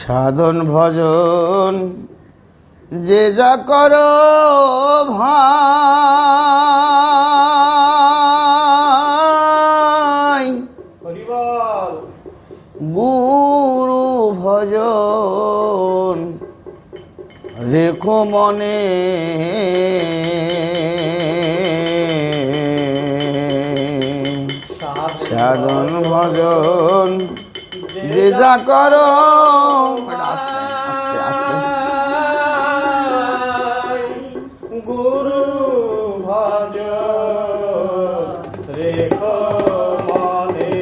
সাধন ভজন যে যা কর ভাই। গুরু ভজন রেখো মনে। সাধন ভজন যে কর। আস্তে আস্তে গুরু ভজ রেখো মনে।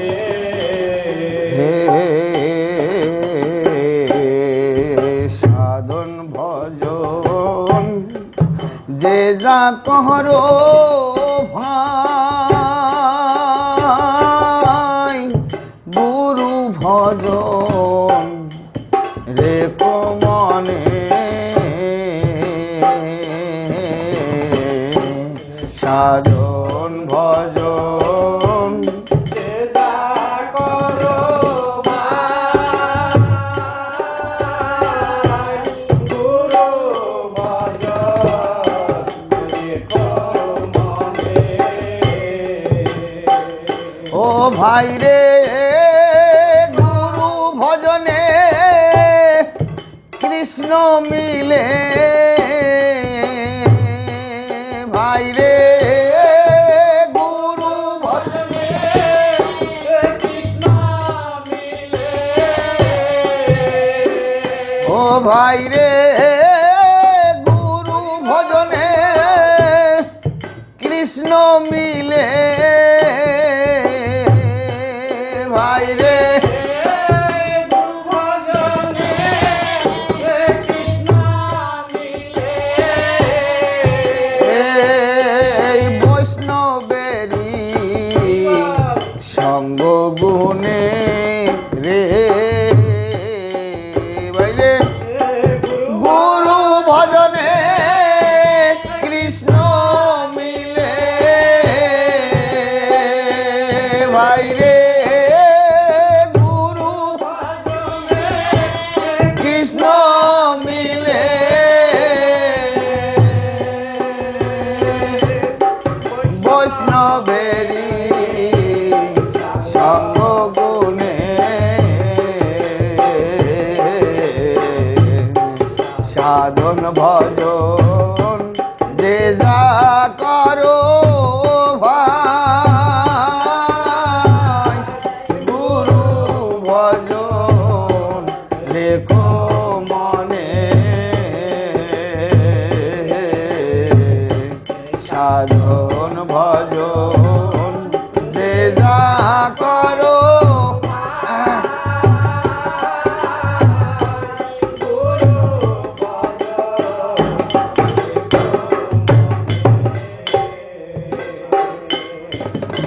সাধন ভজন। যে যা কর সাধন ভজন। ও ভাই রে গুরু ভজনে কৃষ্ণ মিলে ভাই রে গুরু ভজনে কৃষ্ণ মিলে। ভাই রে বৈষ্ণবেরি সঙ্গ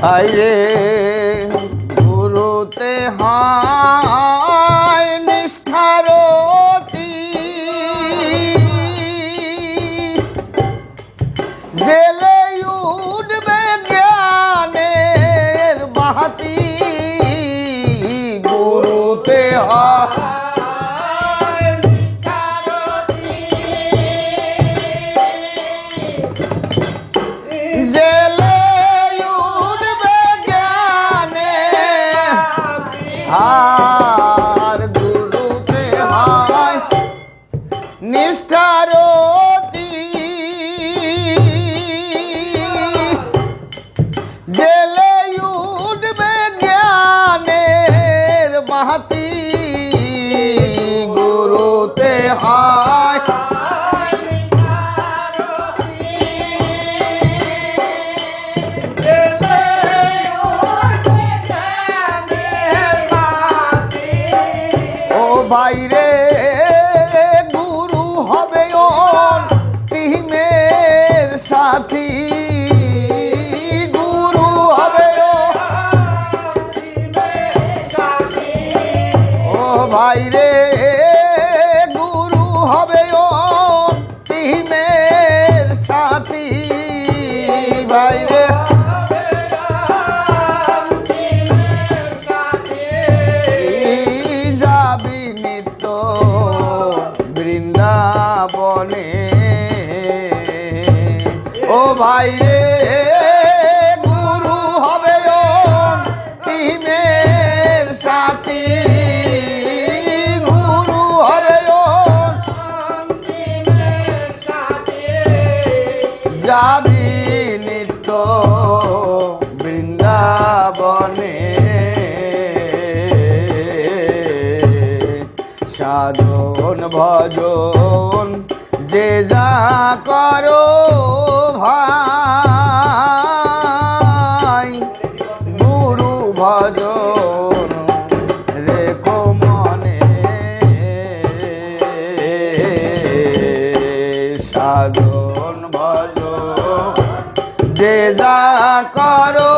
আইরে গুরুতে হয়। বাইরে গুরু হবে ওর তিহিমের সাথী। গুরু হবে ও বাইরে ভাই রে, গুরু হবে ও টিমের সাথী। গুরু হবে ও যাবি নিত্য বৃন্দাবনে। সাধন ভজন যে যা করো ভাই গুরু ভজন রেখো মনে। সাধন ভজন যে যা করো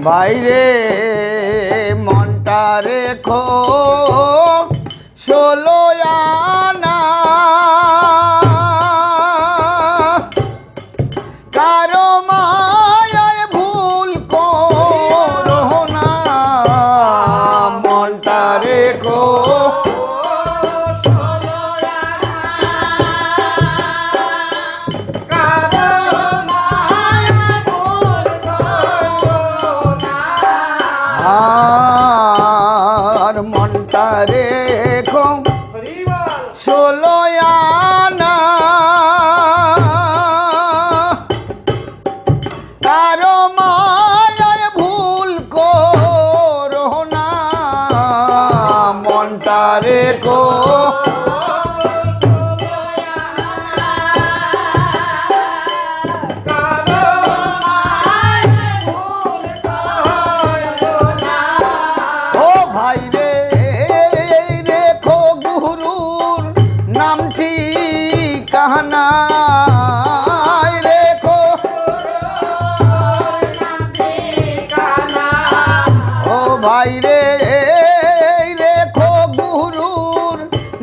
বাইরে মনটা রেখো মনটা রেখো ও ভাই রে রেখো গুরুর নামটি কাহানা ও ভাই রে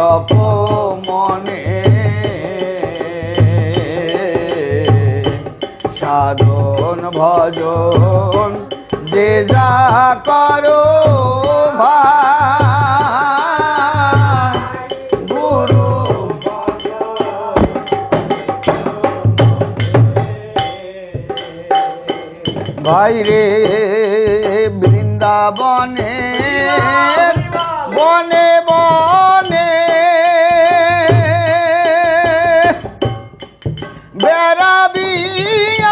জপ মনে। সাধন ভজন যে যা করো ভাই রে বৃন্দাবনে বনে বনে বেড়াবি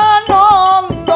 আনন্দ।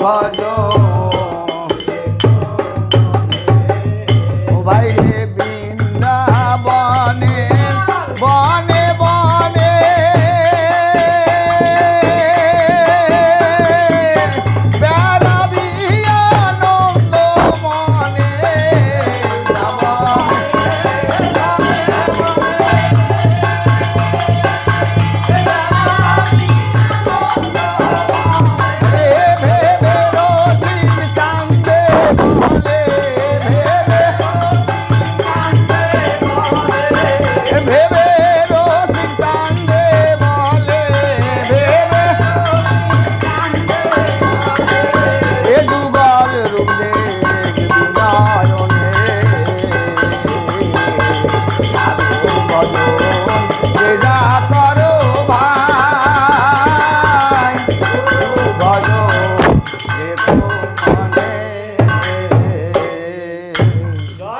ভজ